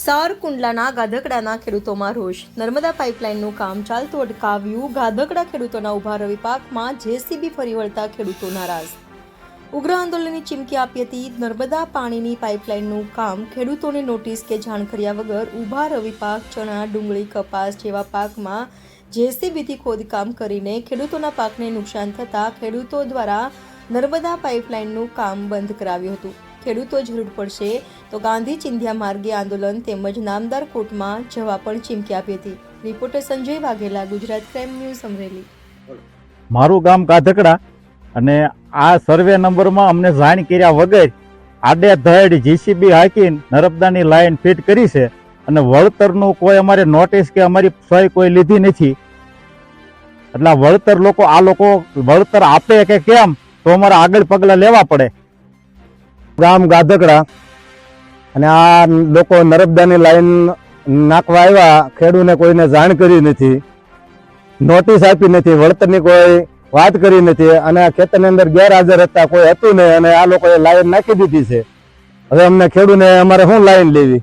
સારકુંડલાના ગાધકડાના ખેડૂતોમાં રોષ. નર્મદા પાઇપલાઇનનું કામ ચાલતું અટકાવ્યું. ગાધકડા ખેડૂતોના ઊભા રવિ પાકમાં જેસીબી ફરી વળતા ખેડૂતો નારાજ. ઉગ્ર આંદોલનની ચીમકી આપી હતી નર્મદા પાણીની પાઇપલાઇનનું કામ. ખેડૂતોને નોટિસ કે જાણ કર્યા વગર ઊભા રવિ પાક, ચણા, ડુંગળી, કપાસ જેવા પાકમાં જેસીબીથી ખોદકામ કરીને ખેડૂતોના પાકને નુકસાન થતાં ખેડૂતો દ્વારા નર્મદા પાઇપલાઇનનું કામ બંધ કરાવ્યું હતું. ખેડૂતો જરૂર પડશે તો ગાંધી ચિંધ્યા માર્ગે આંદોલન તેમજ નામદાર કોર્ટમાં જવા પણ ચીમકી આપી હતી. Reporter Sanjay Vaghela, Gujarat crime news Amreli. મારું ગામ કાધકડા અને આ સર્વે નંબરમાં અમને જાણ કર્યા વગર આડે ધડ જીસીબી હાકીને નર્મદાની લાઈન ફિટ કરી છે અને વળતરનું કોઈ અમારે નોટિસ કે અમારી સહી કોઈ લીધી નથી. એટલે વળતર લોકો, આ લોકો વળતર આપે કે કેમ, તો અમારે આગળ પગલાં લેવા પડે. ગામ ગાધકડા અને આ લોકો નર્મદાની લાઈન નાખવા આવ્યા. ખેડૂને કોઈને જાણ કરી નથી, નોટિસ આપી નથી, વળતરની કોઈ વાત કરી નથી અને ખેતરની અંદર ગેરહાજર હતા, કોઈ હતું નહીં અને આ લોકોએ લાઈન નાખી દીધી છે. હવે અમને ખેડૂને અમારે શું લાઈન લેવી?